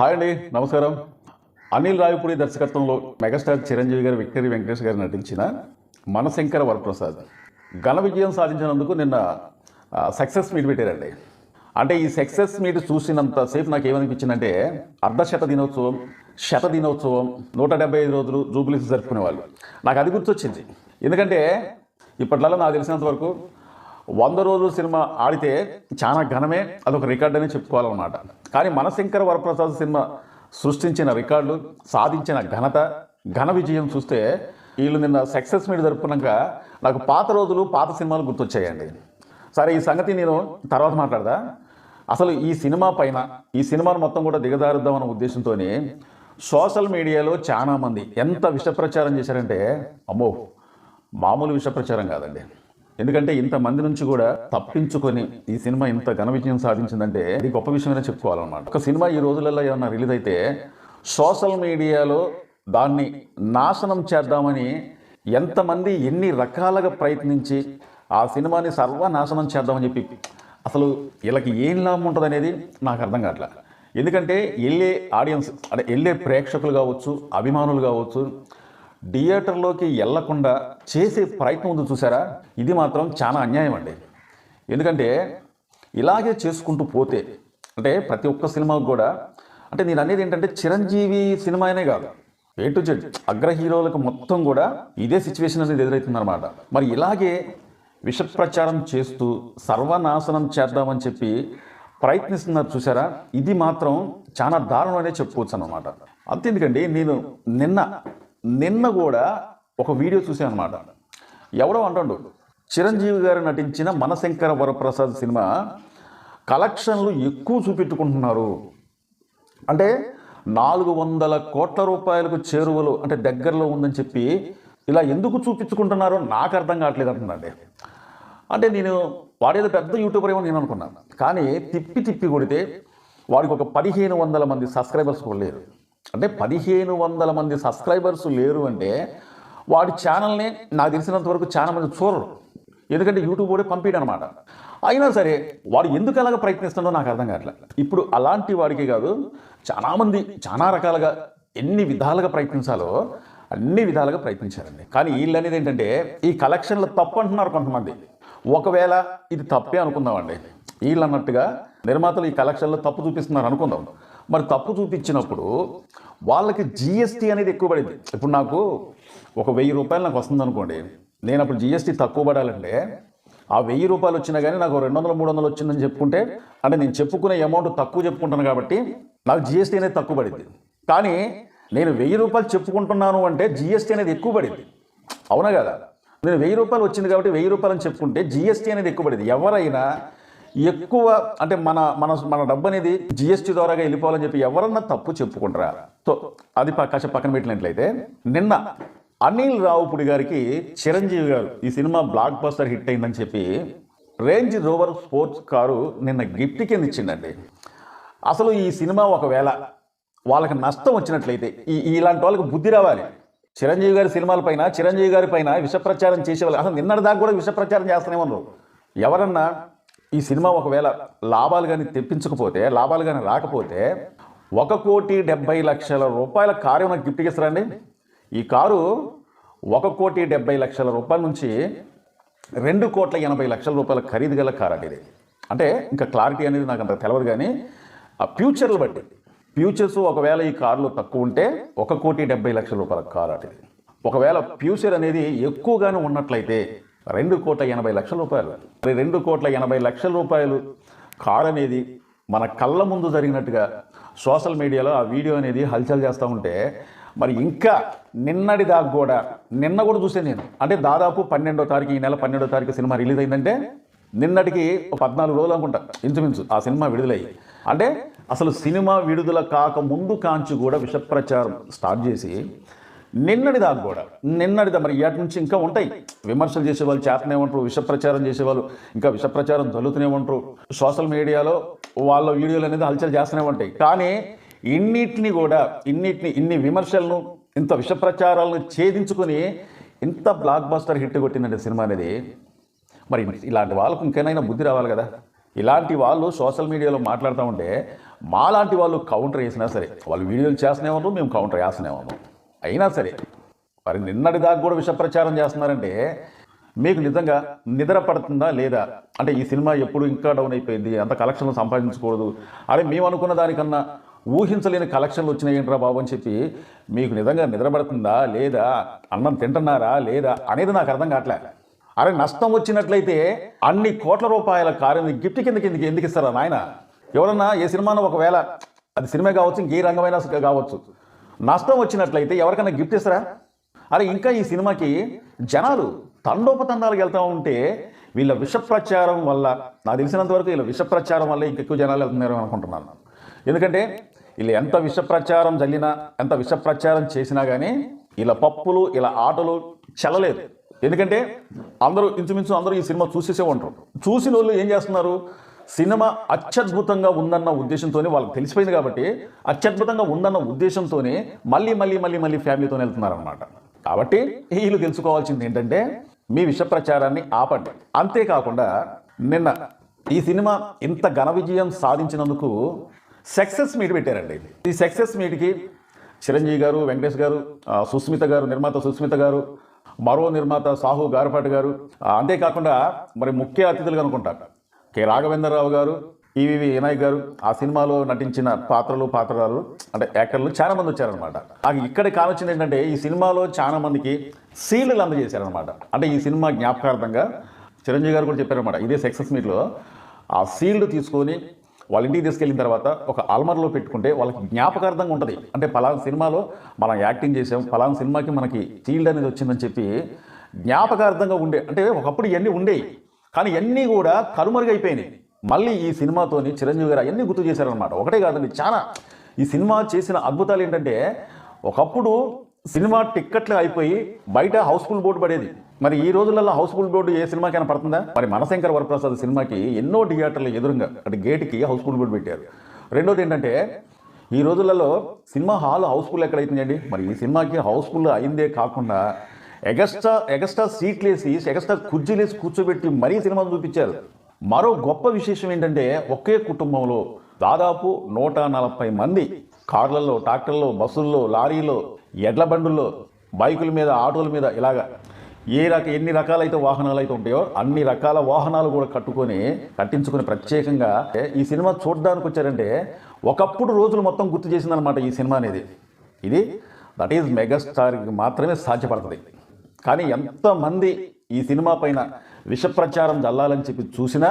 Hi అండి నమస్కారం. అనిల్ రావిపూడి దర్శకత్వంలో మెగాస్టార్ చిరంజీవి గారు విక్టరీ వెంకటేష్ గారు నటించిన మనశంకర వరప్రసాద్. ఘన విజయం సాధించినందుకు నిన్న సక్సెస్ మీట్ పెట్టారండి. అంటే ఈ సక్సెస్ మీట్ చూసినంతసేపు నాకు ఏమనిపించిందంటే అర్ధశత దినోత్సవం శత దినోత్సవం నూట డెబ్బై ఐదు రోజులు జూబిలీస్ జరుపుకునే వాళ్ళు నాకు అది గుర్తొచ్చింది. ఎందుకంటే ఇప్పట్లో నాకు తెలిసినంత వరకు వంద రోజుల సినిమా ఆడితే చాలా ఘనమే అదొక రికార్డ్ అని చెప్పుకోవాలన్నమాట. కానీ మనశంకర వరప్రసాద్ సినిమా సృష్టించిన రికార్డులు సాధించిన ఘనత ఘన విజయం చూస్తే వీళ్ళు నిన్న సక్సెస్ మీట్ జరుపుకున్నాక నాకు పాత రోజులు పాత సినిమాలు గుర్తొచ్చాయండి. సరే ఈ సంగతి నేను తర్వాత మాట్లాడదా? అసలు ఈ సినిమా పైన ఈ సినిమాను మొత్తం కూడా దిగజారుద్దామన్న ఉద్దేశంతో సోషల్ మీడియాలో చాలా మంది ఎంత విష ప్రచారం చేశారంటే అమ్మో మామూలు విష ప్రచారం కాదండి. ఎందుకంటే ఇంతమంది నుంచి కూడా తప్పించుకొని ఈ సినిమా ఇంత ఘన విజయం సాధించిందంటే ఇది గొప్ప విషయమైనా చెప్పుకోవాలన్నమాట. ఒక సినిమా ఈ రోజులలో ఏమన్నా రిలీజ్ అయితే సోషల్ మీడియాలో దాన్ని నాశనం చేద్దామని ఎంతమంది ఎన్ని రకాలుగా ప్రయత్నించి ఆ సినిమాని సర్వనాశనం చేద్దామని చెప్పి అసలు వీళ్ళకి ఏం లాభం ఉంటుంది అనేది నాకు అర్థం కావట్లే. ఎందుకంటే వెళ్ళే ఆడియన్స్ అంటే వెళ్ళే ప్రేక్షకులు కావచ్చు అభిమానులు కావచ్చు థియేటర్లోకి వెళ్ళకుండా చేసే ప్రయత్నం ఉంది చూసారా? ఇది మాత్రం చాలా అన్యాయం అండి. ఎందుకంటే ఇలాగే చేసుకుంటూ పోతే అంటే ప్రతి ఒక్క సినిమాకు కూడా అంటే నేను అనేది ఏంటంటే చిరంజీవి సినిమానే కాదు. ఏ టు జెడ్ అగ్ర హీరోలకు మొత్తం కూడా ఇదే సిచ్యువేషన్ అనేది ఎదురవుతుందన్నమాట మరి ఇలాగే విషప్రచారం చేస్తూ సర్వనాశనం చేద్దామని చెప్పి ప్రయత్నిస్తున్నారు చూసారా? ఇది మాత్రం చాలా దారుణం అనే చెప్పుకోవచ్చు అనమాట అంతేందుకండి నేను నిన్న నిన్న కూడా ఒక వీడియో చూశాను అనమాట ఎవడో అంటాడు చిరంజీవి గారు నటించిన మనశంకర వరప్రసాద్ సినిమా కలెక్షన్లు ఎక్కువ చూపెట్టుకుంటున్నారు. అంటే నాలుగు వందల కోట్ల రూపాయలకు చేరువలో అంటే దగ్గరలో ఉందని చెప్పి ఇలా ఎందుకు చూపించుకుంటున్నారో నాకు అర్థం కావట్లేదు అంటున్నాండి. అంటే నేను వాడేదో పెద్ద యూట్యూబర్ ఏమో నేను అనుకున్నాను కానీ తిప్పి తిప్పి కొడితే వాడికి ఒక పదిహేను వందల మంది సబ్స్క్రైబర్స్ కూడా లేరు. అంటే పదిహేను వందల మంది సబ్స్క్రైబర్స్ లేరు అంటే వాడి ఛానల్ని నాకు తెలిసినంత వరకు చాలా మంది చూడరు. ఎందుకంటే యూట్యూబ్ కూడా పంపిడు అనమాట అయినా సరే వాడు ఎందుకు అలాగ ప్రయత్నిస్తుండో నాకు అర్థం కావట్లేదు ఇప్పుడు అలాంటి వాడికి కాదు చాలామంది చాలా రకాలుగా ఎన్ని విధాలుగా ప్రయత్నించాలో అన్ని విధాలుగా ప్రయత్నించారండి. కానీ వీళ్ళు అనేది ఏంటంటే ఈ కలెక్షన్లు తప్పు అంటున్నారు కొంతమంది. ఒకవేళ ఇది తప్పే అనుకుందామండి. వీళ్ళు అన్నట్టుగా నిర్మాతలు ఈ కలెక్షన్లో తప్పు చూపిస్తున్నారు అనుకుందాం. మరి తప్పు చూపించినప్పుడు వాళ్ళకి జిఎస్టీ అనేది ఎక్కువ పడింది. ఇప్పుడు నాకు ఒక వెయ్యి రూపాయలు నాకు వస్తుంది అనుకోండి నేను అప్పుడు జిఎస్టీ తక్కువ పడాలంటే ఆ వెయ్యి రూపాయలు వచ్చినా కానీ నాకు రెండు వందలు మూడు వందలు వచ్చిందని చెప్పుకుంటే అంటే నేను చెప్పుకునే అమౌంట్ తక్కువ చెప్పుకుంటాను కాబట్టి నాకు జిఎస్టీ అనేది తక్కువ పడింది. కానీ నేను వెయ్యి రూపాయలు చెప్పుకుంటున్నాను అంటే జిఎస్టీ అనేది ఎక్కువ పడింది. అవునా కదా? నేను వెయ్యి రూపాయలు వచ్చింది కాబట్టి వెయ్యి రూపాయలు అని చెప్పుకుంటే జిఎస్టీ అనేది ఎక్కువ పడింది. ఎవరైనా ఎక్కువ అంటే మన మన మన డబ్బు అనేది జిఎస్టీ ద్వారాగా వెళ్ళిపోవాలని చెప్పి ఎవరన్నా తప్పు చెప్పుకుంటారా? సో అది ప- కాసేపు పక్కన పెట్టినట్లయితే నిన్న అనిల్ రావుపుడి గారికి చిరంజీవి గారు ఈ సినిమా బ్లాక్ బస్టర్ హిట్ అయిందని చెప్పి రేంజ్ రోవర్ స్పోర్ట్స్ కారు నిన్న గిఫ్ట్ కింద ఇచ్చిందండి. అసలు ఈ సినిమా ఒకవేళ వాళ్ళకి నష్టం వచ్చినట్లయితే ఈ ఇలాంటి వాళ్ళకి బుద్ధి రావాలి. చిరంజీవి గారి సినిమాలపైన చిరంజీవి గారి పైన విషప్రచారం చేసేవాళ్ళు అసలు నిన్నటిదాకా కూడా విషప్రచారం చేస్తూనే ఉన్నారు. ఎవరన్నా ఈ సినిమా ఒకవేళ లాభాలు కానీ తెప్పించకపోతే లాభాలు కానీ రాకపోతే ఒక కోటి డెబ్బై లక్షల రూపాయల కారు నాకు గిఫ్ట్ ఇస్తారండి ఈ కారు ఒక కోటి డెబ్బై లక్షల రూపాయల నుంచి రెండు కోట్ల ఎనభై లక్షల రూపాయల ఖరీదు గల కారు అండి ఇది. అంటే ఇంకా క్లారిటీ అనేది నాకు అంత తెలియదు కానీ ఆ ఫ్యూచర్లు బట్టి ఫ్యూచర్స్ ఒకవేళ ఈ కారులో తక్కువ ఉంటే ఒక కోటి డెబ్బై లక్షల రూపాయల కారు అది ఒకవేళ ఫ్యూచర్ అనేది ఎక్కువగానే ఉన్నట్లయితే రెండు కోట్ల ఎనభై లక్షల రూపాయలు. మరి రెండు కోట్ల ఎనభై లక్షల రూపాయలు కార్ అనేది మన కళ్ళ ముందు జరిగినట్టుగా సోషల్ మీడియాలో ఆ వీడియో అనేది హల్చల్ చేస్తూ ఉంటే మరి ఇంకా నిన్నటి దాకా కూడా నిన్న కూడా చూసాను నేను. అంటే దాదాపు పన్నెండో తారీఖు ఈ నెల పన్నెండో తారీఖు సినిమా రిలీజ్ అయిందంటే నిన్నటికి పద్నాలుగు రోజులు అనుకుంటా ఇంచుమించు ఆ సినిమా విడుదలయ్యి. అంటే అసలు సినిమా విడుదల కాక ముందు కాంచి కూడా విష ప్రచారం స్టార్ట్ చేసి నిన్నటి దాకా కూడా నిన్నటి మరి ఇటు నుంచి ఇంకా ఉంటాయి. విమర్శలు చేసేవాళ్ళు చేతనే ఉంటారు విషప్రచారం చేసేవాళ్ళు ఇంకా విషప్రచారం ప్రచారం ఉంటారు. సోషల్ మీడియాలో వాళ్ళ వీడియోలు అనేది హల్చల్ చేస్తూనే ఉంటాయి. కానీ ఇన్నిటిని కూడా ఇన్నిటిని ఇన్ని విమర్శలను ఇంత విషప్రచారాలను ఛేదించుకొని ఇంత బ్లాక్ బస్టర్ హిట్ కొట్టిందండి సినిమా అనేది. మరి ఇలాంటి వాళ్ళకు ఇంకేనైనా బుద్ధి రావాలి కదా? ఇలాంటి వాళ్ళు సోషల్ మీడియాలో మాట్లాడుతూ ఉంటే మాలాంటి వాళ్ళు కౌంటర్ వేసినా సరే వాళ్ళు వీడియోలు చేస్తూనే ఉన్నారు మేము కౌంటర్ వేస్తూనే ఉన్నాం అయినా సరే మరి నిన్నటి దాకా కూడా విష ప్రచారం చేస్తున్నారంటే మీకు నిజంగా నిద్ర పడుతుందా లేదా? అంటే ఈ సినిమా ఎప్పుడు ఇంకా డౌన్ అయిపోయింది? అంత కలెక్షన్లు సంపాదించకూడదు. అరే మేము అనుకున్న దానికన్నా ఊహించలేని కలెక్షన్లు వచ్చినాయి ఏంట్రా బాబు అని చెప్పి మీకు నిజంగా నిద్ర పడుతుందా లేదా? అన్నం తింటున్నారా లేదా? అనేది నాకు అర్థం కావట్లే. అరే నష్టం వచ్చినట్లయితే అన్ని కోట్ల రూపాయల కార్యం గిఫ్ట్ కింద కిందకి ఎందుకు ఇస్తారా నాయన? ఎవరన్నా ఏ సినిమాను ఒకవేళ అది సినిమా కావచ్చు ఇంకే రంగమైనా కావచ్చు. నష్టం వచ్చినట్లయితే ఎవరికైనా గిఫ్ట్ ఇస్తారా? అరే ఇంకా ఈ సినిమాకి జనాలు తండోపతండాలకు వెళ్తూ ఉంటే వీళ్ళ విష ప్రచారం వల్ల నాకు తెలిసినంత వరకు వీళ్ళ విష ప్రచారం వల్ల ఇంకెక్కువ జనాలు వెళ్తున్నారు అనుకుంటున్నాను ఎందుకంటే వీళ్ళు ఎంత విష ప్రచారం జల్లినా ఎంత విష ప్రచారం చేసినా కానీ ఇలా పప్పులు ఇలా ఆటలు చెల్లలేదు. ఎందుకంటే అందరూ ఇంచుమించు అందరూ ఈ సినిమా చూసేసే ఉంటారు. చూసిన వాళ్ళు ఏం చేస్తున్నారు? సినిమా అత్యద్భుతంగా ఉందన్న ఉద్దేశంతోనే వాళ్ళకి తెలిసిపోయింది కాబట్టి అత్యద్భుతంగా ఉందన్న ఉద్దేశంతోనే మళ్ళీ మళ్ళీ మళ్ళీ మళ్ళీ ఫ్యామిలీతో వెళ్తున్నారనమాట కాబట్టి వీళ్ళు తెలుసుకోవాల్సింది ఏంటంటే మీ విష ప్రచారాన్ని ఆపండి. అంతేకాకుండా నిన్న ఈ సినిమా ఇంత ఘన విజయం సాధించినందుకు సక్సెస్ మీట్ పెట్టారండి ఈ సక్సెస్ మీట్కి చిరంజీవి గారు వెంకటేష్ గారు సుస్మిత గారు నిర్మాత సుస్మిత గారు మరో నిర్మాత సాహు గారపాటి గారు అంతేకాకుండా మరి ముఖ్య అతిథులు అనుకుంటారు. కె. రాఘవేంద్రరావు గారు ఈవి వినాయక్ గారు ఆ సినిమాలో నటించిన పాత్రలు పాత్రలు అంటే యాక్టర్లు చాలా మంది వచ్చారనమాట నాకు ఇక్కడ కానొచ్చింది ఏంటంటే ఈ సినిమాలో చాలా మందికి సీల్డ్లు అందజేశారనమాట అంటే ఈ సినిమా జ్ఞాపకార్థంగా చిరంజీవి గారు కూడా చెప్పారనమాట ఇదే సక్సెస్ మీట్లో. ఆ సీల్డ్ తీసుకొని వాళ్ళ ఇంటికి తీసుకెళ్ళిన తర్వాత ఒక ఆల్మర్లో పెట్టుకుంటే వాళ్ళకి జ్ఞాపకార్థంగా ఉంటుంది. అంటే పలానా సినిమాలో మనం యాక్టింగ్ చేసాం పలానా సినిమాకి మనకి సీల్డ్ అనేది వచ్చిందని చెప్పి జ్ఞాపకార్థంగా ఉండే అంటే ఒకప్పుడు ఇవన్నీ ఉండేవి కానీ అన్నీ కూడా కనుమరుగైపోయినాయి. మళ్ళీ ఈ సినిమాతోని చిరంజీవి గారు అవన్నీ గుర్తు చేశారనమాట ఒకటే కాదండి చాలా. ఈ సినిమా చేసిన అద్భుతాలు ఏంటంటే ఒకప్పుడు సినిమా టిక్కెట్లు అయిపోయి బయట హౌస్ఫుల్ బోర్డు పడేది. మరి ఈ రోజులలో హౌస్ఫుల్ బోర్డు ఏ సినిమాకైనా పడుతుందా? మరి మనశంకర్ వరప్రసాద్ సినిమాకి ఎన్నో థియేటర్లు ఎదురుగా అంటే గేట్కి హౌస్ఫుల్ బోర్డు పెట్టారు. రెండోది ఏంటంటే ఈ రోజులలో సినిమా హాల్ హౌస్ఫుల్ ఎక్కడైతుందండి? మరి ఈ సినిమాకి హౌస్ఫుల్ అయిందే కాకుండా ఎగస్ట్రా ఎగస్ట్రా సీట్లేసి ఎగస్ట్రా కుర్చీలు వేసి కూర్చోబెట్టి మరీ సినిమాలు చూపించారు. మరో గొప్ప విశేషం ఏంటంటే ఒకే కుటుంబంలో దాదాపు నూట నలభై మంది కార్లలో ట్రాక్టర్లో బస్సుల్లో లారీలో ఎడ్ల బండుల్లో బైకుల మీద ఆటోల మీద ఇలాగా ఏ రక ఎన్ని రకాలైతే వాహనాలు అయితే ఉంటాయో అన్ని రకాల వాహనాలు కూడా కట్టుకొని కట్టించుకుని ప్రత్యేకంగా ఈ సినిమా చూడడానికి వచ్చారంటే ఒకప్పుడు రోజులు మొత్తం గుర్తు చేసిందనమాట ఈ సినిమా అనేది. ఇది దట్ ఈజ్ మెగాస్టార్కి మాత్రమే సాధ్యపడుతుంది. కానీ ఎంతమంది ఈ సినిమా పైన విషప్రచారం చల్లాలని జల్లాలని చెప్పి చూసినా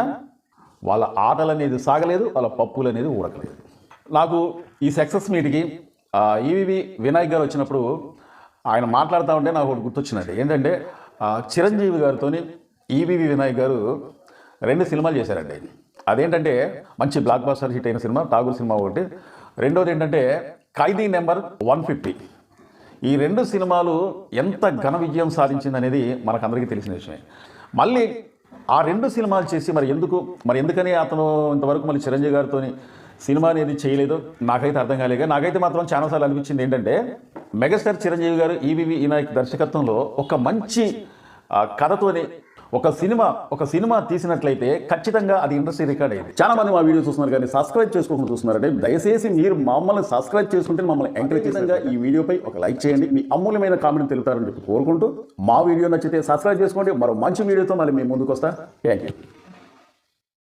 వాళ్ళ ఆటలు అనేది సాగలేదు వాళ్ళ పప్పులు అనేది ఊడకలేదు నాకు ఈ సక్సెస్ మీట్కి ఈవి వినాయక్ గారు వచ్చినప్పుడు ఆయన మాట్లాడుతూ ఉంటే నాకు ఒకటి గుర్తొచ్చినది ఏంటంటే చిరంజీవి గారితో ఈవివి వినాయక్ గారు రెండు సినిమాలు చేశారండి అదేంటంటే మంచి బ్లాక్ బాస్టర్ హిట్ అయిన సినిమా ఠాగూర్ సినిమా ఒకటి. రెండోది ఏంటంటే ఖైదీ నెంబర్ వన్ ఫిఫ్టీ. ఈ రెండు సినిమాలు ఎంత ఘన విజయం సాధించిందనేది మనకందరికీ తెలిసిన విషయమే. మళ్ళీ ఆ రెండు సినిమాలు చేసి మరి ఎందుకు మరి ఎందుకని అతను ఇంతవరకు మళ్ళీ చిరంజీవి గారితో సినిమా అనేది చేయలేదు? నాకైతే అర్థం కాలేదు నాకైతే మాత్రం చాలాసార్లు అనిపించింది ఏంటంటే మెగాస్టార్ చిరంజీవి గారు ఈవివి వినాయక్ దర్శకత్వంలో ఒక మంచి కథతోని ఒక సినిమా ఒక సినిమా తీసినట్లయితే ఖచ్చితంగా అది ఇండస్ట్రీ రికార్డ్ అయింది చాలా మంది మా వీడియో చూస్తున్నారు కానీ సబ్స్క్రైబ్ చేసుకోకుండా చూస్తున్నారంటే దయచేసి మీరు మమ్మల్ని సబ్స్క్రైబ్ చేసుకుంటే మమ్మల్ని ఎంకరేజ్ చేసినగా ఈ వీడియోపై ఒక లైక్ చేయండి మీ అమూల్యమైన కామెంట్ తెలుపుతారని చెప్పి కోరుకుంటూ మా వీడియో నచ్చితే సబ్స్క్రైబ్ చేసుకోండి. మరో మంచి వీడియోతో మళ్ళీ మేము ముందుకు వస్తా. Thank you